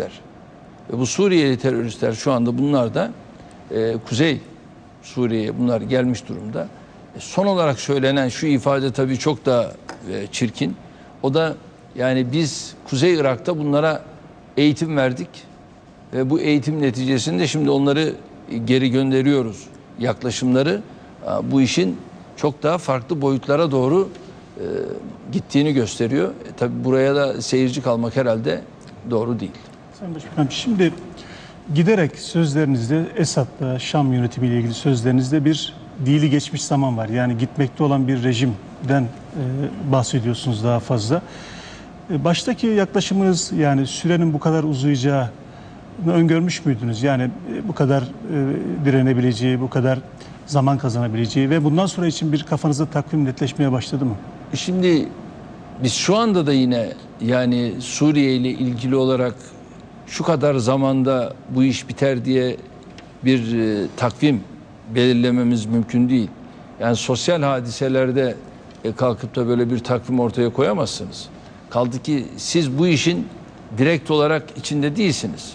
teröristler. Ve bu Suriyeli teröristler şu anda bunlar da e, Kuzey Suriye'ye bunlar gelmiş durumda. E, son olarak söylenen şu ifade tabii çok da e, çirkin. O da yani biz Kuzey Irak'ta bunlara eğitim verdik ve bu eğitim neticesinde şimdi onları geri gönderiyoruz. Yaklaşımları e, bu işin çok daha farklı boyutlara doğru e, gittiğini gösteriyor. E, tabii buraya da seyirci kalmak herhalde doğru değil. Sayın Başbakanım şimdi giderek sözlerinizde Esad'la Şam yönetimiyle ilgili sözlerinizde bir dili geçmiş zaman var. Yani gitmekte olan bir rejimden e, bahsediyorsunuz daha fazla. E, baştaki yaklaşımınız yani sürenin bu kadar uzayacağı öngörmüş müydünüz? Yani e, bu kadar e, direnebileceği, bu kadar zaman kazanabileceği ve bundan sonra için bir kafanızda takvim netleşmeye başladı mı? Şimdi biz şu anda da yine yani Suriye ile ilgili olarak şu kadar zamanda bu iş biter diye bir e, takvim belirlememiz mümkün değil. Yani sosyal hadiselerde e, kalkıp da böyle bir takvim ortaya koyamazsınız. Kaldı ki siz bu işin direkt olarak içinde değilsiniz.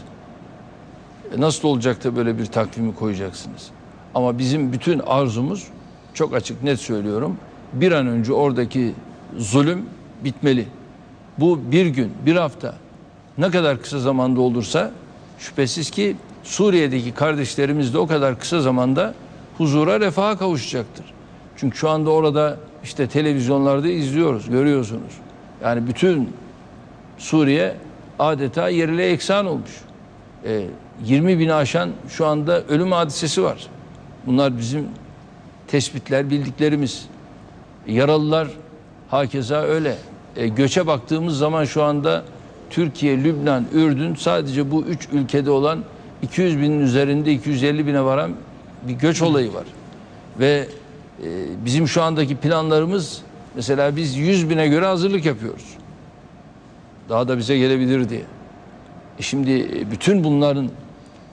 E, Nasıl olacak da böyle bir takvimi koyacaksınız? Ama bizim bütün arzumuz çok açık net söylüyorum. Bir an önce oradaki zulüm bitmeli. Bu bir gün, bir hafta ne kadar kısa zamanda olursa şüphesiz ki Suriye'deki kardeşlerimiz de o kadar kısa zamanda huzura, refaha kavuşacaktır. Çünkü şu anda orada işte televizyonlarda izliyoruz, görüyorsunuz. Yani bütün Suriye adeta yerle eksan olmuş. E, 20 bini aşan şu anda ölüm hadisesi var. Bunlar bizim tespitler, bildiklerimiz. Yaralılar hakeza öyle. E, göçe baktığımız zaman şu anda Türkiye, Lübnan, Ürdün sadece bu üç ülkede olan 200 binin üzerinde 250 bine varan bir göç olayı var. Ve e, bizim şu andaki planlarımız mesela biz 100 bine göre hazırlık yapıyoruz. Daha da bize gelebilir diye. E şimdi e, bütün bunların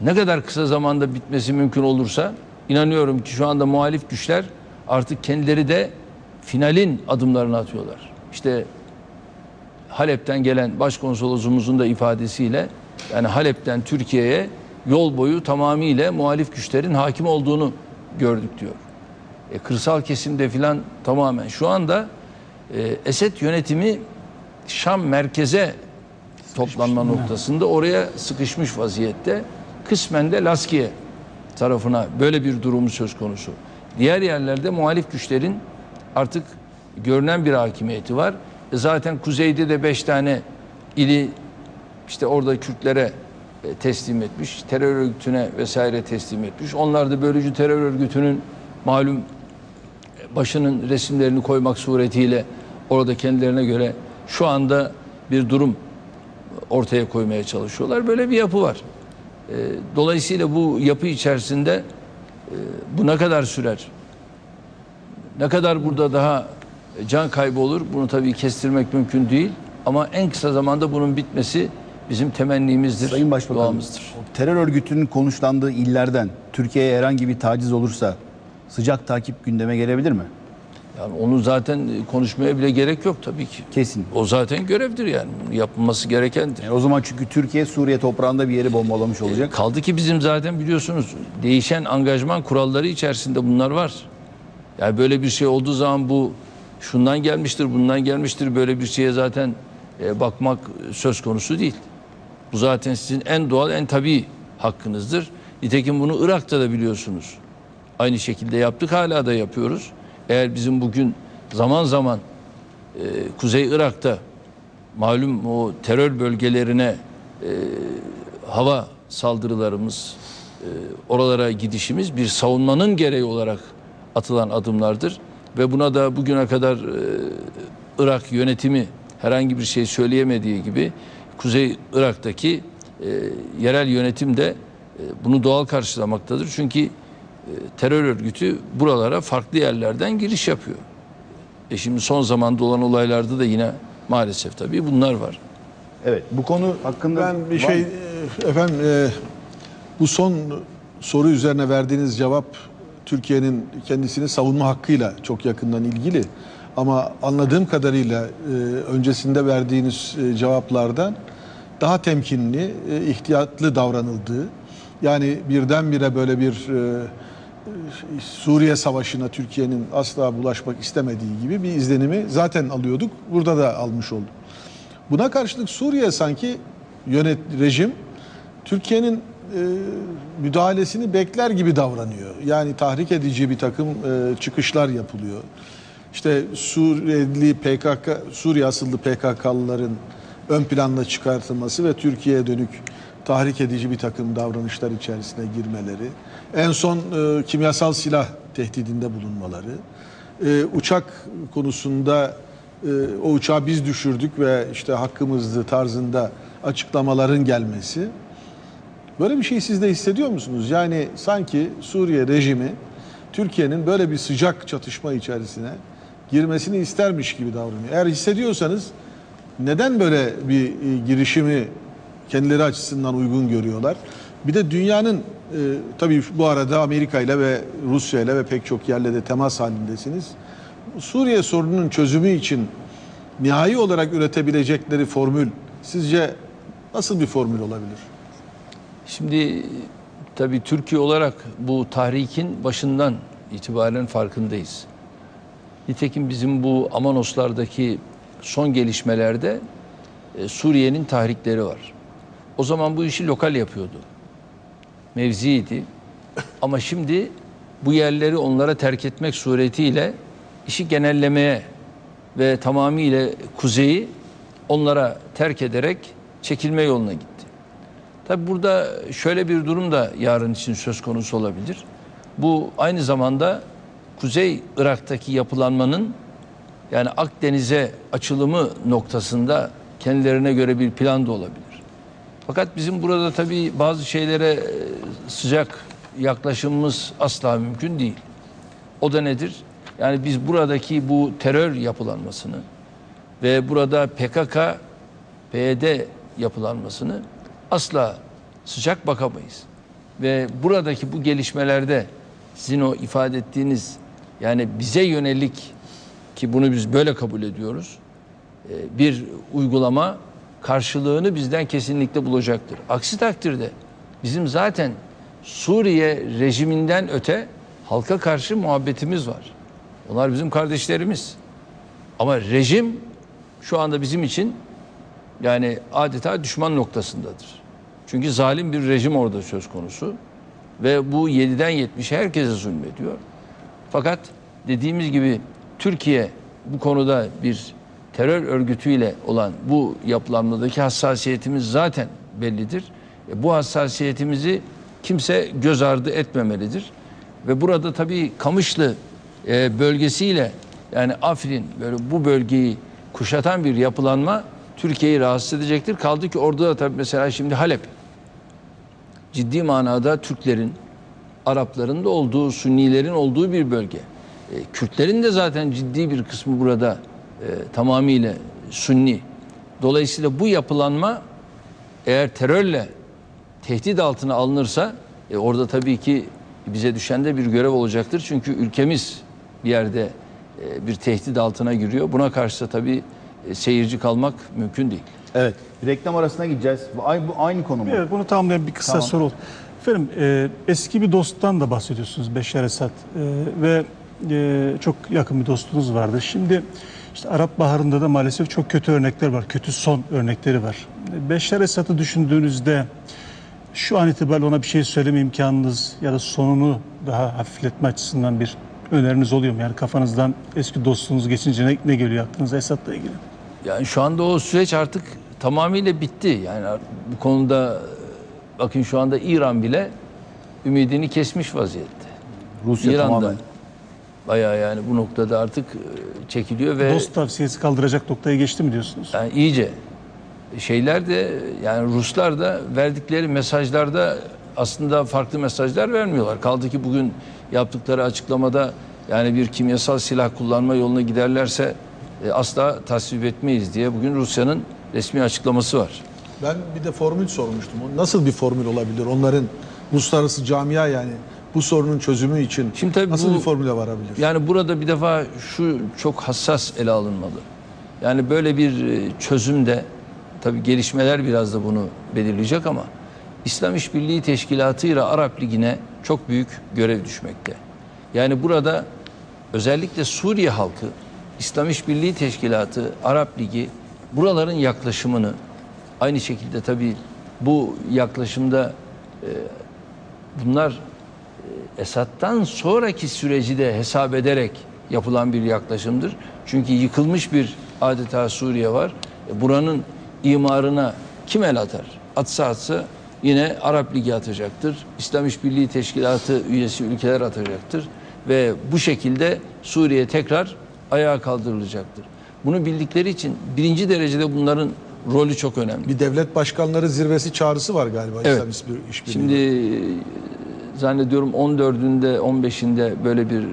ne kadar kısa zamanda bitmesi mümkün olursa inanıyorum ki şu anda muhalif güçler artık kendileri de finalin adımlarını atıyorlar. İşte Halep'ten gelen başkonsolosumuzun da ifadesiyle yani Halep'ten Türkiye'ye yol boyu tamamıyla muhalif güçlerin hakim olduğunu gördük diyor. E, kırsal kesimde filan tamamen şu anda e, Esed yönetimi Şam merkeze toplanma noktasında oraya sıkışmış vaziyette. Kısmen de Laskiye tarafına böyle bir durumu söz konusu. Diğer yerlerde muhalif güçlerin artık görünen bir hakimiyeti var. E zaten kuzeyde de beş tane ili işte orada Kürtlere e, teslim etmiş, terör örgütüne vesaire teslim etmiş. Onlar da bölücü terör örgütünün malum başının resimlerini koymak suretiyle orada kendilerine göre şu anda bir durum ortaya koymaya çalışıyorlar. Böyle bir yapı var. E, Dolayısıyla bu yapı içerisinde e, bu ne kadar sürer? Ne kadar burada daha can kaybı olur? Bunu tabii kestirmek mümkün değil. Ama en kısa zamanda bunun bitmesi bizim temennimizdir, Sayın Başbakan, duamızdır. terör örgütünün konuşlandığı illerden Türkiye'ye herhangi bir taciz olursa sıcak takip gündeme gelebilir mi? Yani onu zaten konuşmaya bile gerek yok tabii ki. Kesin. O zaten görevdir yani. Yapılması gerekendir. Yani o zaman çünkü Türkiye Suriye toprağında bir yeri bombalamış olacak. Kaldı ki bizim zaten biliyorsunuz değişen angajman kuralları içerisinde bunlar var. Yani böyle bir şey olduğu zaman bu şundan gelmiştir, bundan gelmiştir. Böyle bir şeye zaten e, bakmak söz konusu değil. Bu zaten sizin en doğal, en tabii hakkınızdır. Nitekim bunu Irak'ta da biliyorsunuz. Aynı şekilde yaptık, hala da yapıyoruz. Eğer bizim bugün zaman zaman e, Kuzey Irak'ta malum o terör bölgelerine e, hava saldırılarımız, e, oralara gidişimiz bir savunmanın gereği olarak atılan adımlardır. Ve buna da bugüne kadar e, Irak yönetimi herhangi bir şey söyleyemediği gibi Kuzey Irak'taki e, yerel yönetim de e, bunu doğal karşılamaktadır. Çünkü terör örgütü buralara farklı yerlerden giriş yapıyor. E şimdi son zamanda olan olaylarda da yine maalesef tabii bunlar var. Evet bu konu hakkında Ben bir şey efendim e, bu son soru üzerine verdiğiniz cevap Türkiye'nin kendisini savunma hakkıyla çok yakından ilgili. Ama anladığım kadarıyla e, öncesinde verdiğiniz e, cevaplardan daha temkinli, e, ihtiyatlı davranıldığı, yani birdenbire böyle bir e, Suriye Savaşı'na Türkiye'nin asla bulaşmak istemediği gibi bir izlenimi zaten alıyorduk. Burada da almış olduk. Buna karşılık Suriye sanki yönet rejim Türkiye'nin müdahalesini bekler gibi davranıyor. Yani tahrik edici bir takım e, çıkışlar yapılıyor. İşte Suriyeli PKK, Suriye asıllı PKK'lıların ön planda çıkartılması ve Türkiye'ye dönük tahrik edici bir takım davranışlar içerisine girmeleri. En son e, kimyasal silah tehdidinde bulunmaları. E, uçak konusunda e, o uçağı biz düşürdük ve işte hakkımızdı tarzında açıklamaların gelmesi. Böyle bir şey siz de hissediyor musunuz? Yani sanki Suriye rejimi Türkiye'nin böyle bir sıcak çatışma içerisine girmesini istermiş gibi davranıyor. Eğer hissediyorsanız neden böyle bir e, girişimi kendileri açısından uygun görüyorlar? Bir de dünyanın e, tabii bu arada Amerika ile ve Rusya ile ve pek çok yerle de temas halindesiniz. Suriye sorununun çözümü için nihai olarak üretebilecekleri formül sizce nasıl bir formül olabilir? Şimdi tabii Türkiye olarak bu tahrikin başından itibaren farkındayız. Nitekim bizim bu Amanoslardaki son gelişmelerde e, Suriye'nin tahrikleri var. O zaman bu işi lokal yapıyordu. Mevziydi. Ama şimdi bu yerleri onlara terk etmek suretiyle işi genellemeye ve tamamıyla kuzeyi onlara terk ederek çekilme yoluna gitti. Tabi burada şöyle bir durum da yarın için söz konusu olabilir. Bu aynı zamanda Kuzey Irak'taki yapılanmanın yani Akdeniz'e açılımı noktasında kendilerine göre bir plan da olabilir. Fakat bizim burada tabii bazı şeylere e, sıcak yaklaşımımız asla mümkün değil. O da nedir? Yani biz buradaki bu terör yapılanmasını ve burada PKK, PYD yapılanmasını asla sıcak bakamayız. Ve buradaki bu gelişmelerde sizin o ifade ettiğiniz yani bize yönelik ki bunu biz böyle kabul ediyoruz. e, Bir uygulama karşılığını bizden kesinlikle bulacaktır. Aksi takdirde bizim zaten Suriye rejiminden öte halka karşı muhabbetimiz var. Onlar bizim kardeşlerimiz. Ama rejim şu anda bizim için yani adeta düşman noktasındadır. Çünkü zalim bir rejim orada söz konusu. Ve bu 7'den 70'e herkese zulmediyor. Fakat dediğimiz gibi Türkiye bu konuda bir terör örgütüyle olan bu yapılanmadaki hassasiyetimiz zaten bellidir. E, bu hassasiyetimizi kimse göz ardı etmemelidir. Ve burada tabii Kamışlı e, bölgesiyle yani Afrin böyle bu bölgeyi kuşatan bir yapılanma Türkiye'yi rahatsız edecektir. Kaldı ki orada da tabii mesela şimdi Halep ciddi manada Türklerin, Arapların da olduğu, Sünnilerin olduğu bir bölge. E, Kürtlerin de zaten ciddi bir kısmı burada e, tamamıyla Sünni. Dolayısıyla bu yapılanma eğer terörle tehdit altına alınırsa e, orada tabii ki bize düşen de bir görev olacaktır. Çünkü ülkemiz bir yerde e, bir tehdit altına giriyor. Buna karşı da tabii e, seyirci kalmak mümkün değil. Evet. Bir reklam arasına gideceğiz. Bu aynı, bu aynı konu mu? Evet bunu tamamlayan bir kısa Tamam. soru oldu. Efendim e, eski bir dosttan da bahsediyorsunuz Beşar Esad E, ve e, çok yakın bir dostunuz vardı. Şimdi işte Arap Baharı'nda da maalesef çok kötü örnekler var. Kötü son örnekleri var. Beşar Esad'ı düşündüğünüzde şu an itibariyle ona bir şey söyleme imkanınız ya da sonunu daha hafifletme açısından bir öneriniz oluyor mu? Yani kafanızdan eski dostunuz geçince ne, ne geliyor aklınıza Esad'la ilgili? Yani şu anda o süreç artık tamamıyla bitti. Yani bu konuda bakın şu anda İran bile ümidini kesmiş vaziyette. Rusya İran'da tamamen. bayağı yani bu noktada artık e, çekiliyor ve Dost tavsiyesi kaldıracak noktaya geçti mi diyorsunuz? yani iyice şeyler de yani Ruslar da verdikleri mesajlarda aslında farklı mesajlar vermiyorlar. Kaldı ki bugün yaptıkları açıklamada yani bir kimyasal silah kullanma yoluna giderlerse e, asla tasvip etmeyiz diye bugün Rusya'nın resmi açıklaması var. Ben bir de formül sormuştum. Nasıl bir formül olabilir? Onların uluslararası camia yani bu sorunun çözümü için Şimdi tabii nasıl bu- bir formüle varabilir? Yani burada bir defa şu çok hassas ele alınmalı. Yani böyle bir e, çözümde tabi gelişmeler biraz da bunu belirleyecek ama İslam İşbirliği Teşkilatı ile Arap Ligi'ne çok büyük görev düşmekte. Yani burada özellikle Suriye halkı, İslam İşbirliği Teşkilatı, Arap Ligi buraların yaklaşımını aynı şekilde tabii bu yaklaşımda e, bunlar e, Esad'dan sonraki süreci de hesap ederek yapılan bir yaklaşımdır. Çünkü yıkılmış bir adeta Suriye var. E, Buranın imarına kim el atar? Atsa atsa yine Arap Ligi atacaktır. İslam İşbirliği Teşkilatı üyesi ülkeler atacaktır. Ve bu şekilde Suriye tekrar ayağa kaldırılacaktır. Bunu bildikleri için birinci derecede bunların rolü çok önemli. Bir devlet başkanları zirvesi çağrısı var galiba Evet. İslam İşbirliği. Şimdi e, zannediyorum 14'ünde 15'inde böyle bir e,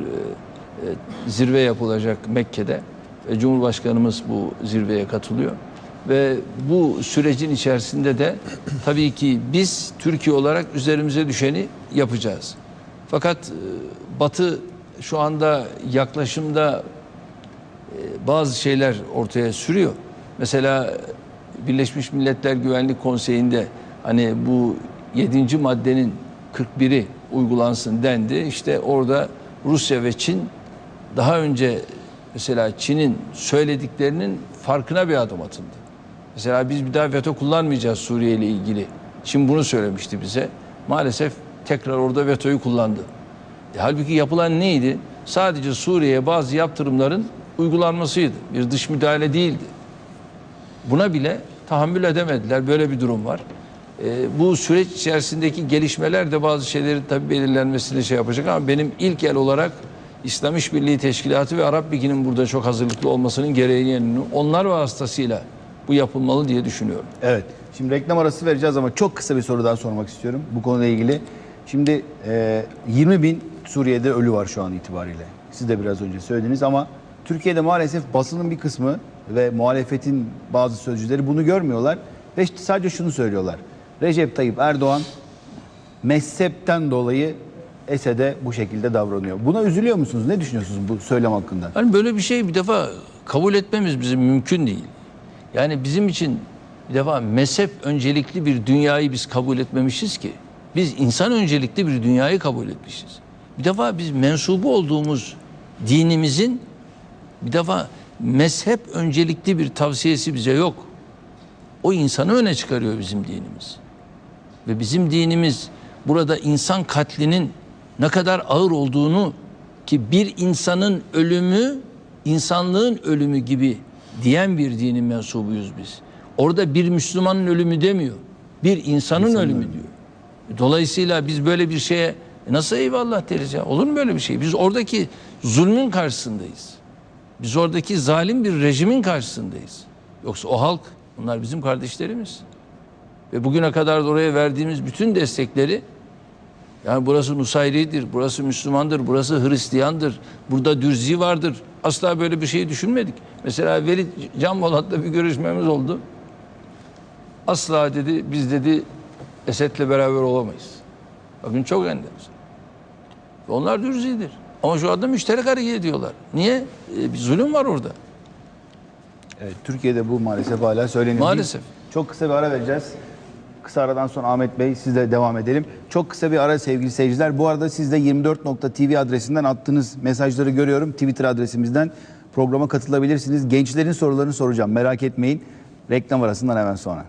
zirve yapılacak Mekke'de. Cumhurbaşkanımız bu zirveye katılıyor. Ve bu sürecin içerisinde de tabii ki biz Türkiye olarak üzerimize düşeni yapacağız. Fakat e, Batı şu anda yaklaşımda bazı şeyler ortaya sürüyor. Mesela Birleşmiş Milletler Güvenlik Konseyi'nde hani bu 7. maddenin 41'i uygulansın dendi. İşte orada Rusya ve Çin daha önce mesela Çin'in söylediklerinin farkına bir adım atıldı. Mesela biz bir daha veto kullanmayacağız Suriye ile ilgili. Çin bunu söylemişti bize. Maalesef tekrar orada vetoyu kullandı. E, halbuki yapılan neydi? Sadece Suriye'ye bazı yaptırımların uygulanmasıydı. Bir dış müdahale değildi. Buna bile tahammül edemediler. Böyle bir durum var. E, bu süreç içerisindeki gelişmeler de bazı şeylerin tabii belirlenmesini şey yapacak ama benim ilk el olarak İslam İşbirliği Teşkilatı ve Arap Ligi'nin burada çok hazırlıklı olmasının gereğini onlar vasıtasıyla bu yapılmalı diye düşünüyorum. Evet. Şimdi reklam arası vereceğiz ama çok kısa bir soru daha sormak istiyorum bu konuyla ilgili. Şimdi e, 20 bin Suriye'de ölü var şu an itibariyle. Siz de biraz önce söylediniz ama Türkiye'de maalesef basının bir kısmı ve muhalefetin bazı sözcüleri bunu görmüyorlar. Ve işte sadece şunu söylüyorlar. Recep Tayyip Erdoğan mezhepten dolayı Esed'e bu şekilde davranıyor. Buna üzülüyor musunuz? Ne düşünüyorsunuz bu söylem hakkında? Hani böyle bir şey bir defa kabul etmemiz bizim mümkün değil. Yani bizim için bir defa mezhep öncelikli bir dünyayı biz kabul etmemişiz ki. Biz insan öncelikli bir dünyayı kabul etmişiz. Bir defa biz mensubu olduğumuz dinimizin bir defa mezhep öncelikli bir tavsiyesi bize yok. O insanı öne çıkarıyor bizim dinimiz. Ve bizim dinimiz burada insan katlinin ne kadar ağır olduğunu ki bir insanın ölümü insanlığın ölümü gibi diyen bir dinin mensubuyuz biz. Orada bir Müslümanın ölümü demiyor. Bir insanın ölümü diyor. Dolayısıyla biz böyle bir şeye nasıl eyvallah deriz ya? Olur mu böyle bir şey? Biz oradaki zulmün karşısındayız. Biz oradaki zalim bir rejimin karşısındayız. Yoksa o halk bunlar bizim kardeşlerimiz. Ve bugüne kadar da oraya verdiğimiz bütün destekleri yani burası Nusayri'dir, burası Müslümandır, burası Hristiyandır, burada Dürzi vardır. Asla böyle bir şeyi düşünmedik. Mesela Veli Can Bolat'la bir görüşmemiz oldu. Asla dedi biz dedi Esed'le beraber olamayız. Bakın çok enteresan. Onlar Dürzi'dir. Ama şu anda müşterek hareket ediyorlar. Niye? E, bir zulüm var orada. Evet, Türkiye'de bu maalesef hala söyleniyor. Maalesef. Çok kısa bir ara vereceğiz. Kısa aradan sonra Ahmet Bey sizle devam edelim. Çok kısa bir ara sevgili seyirciler. Bu arada siz de 24.tv adresinden attığınız mesajları görüyorum. Twitter adresimizden programa katılabilirsiniz. Gençlerin sorularını soracağım. Merak etmeyin. Reklam arasından hemen sonra.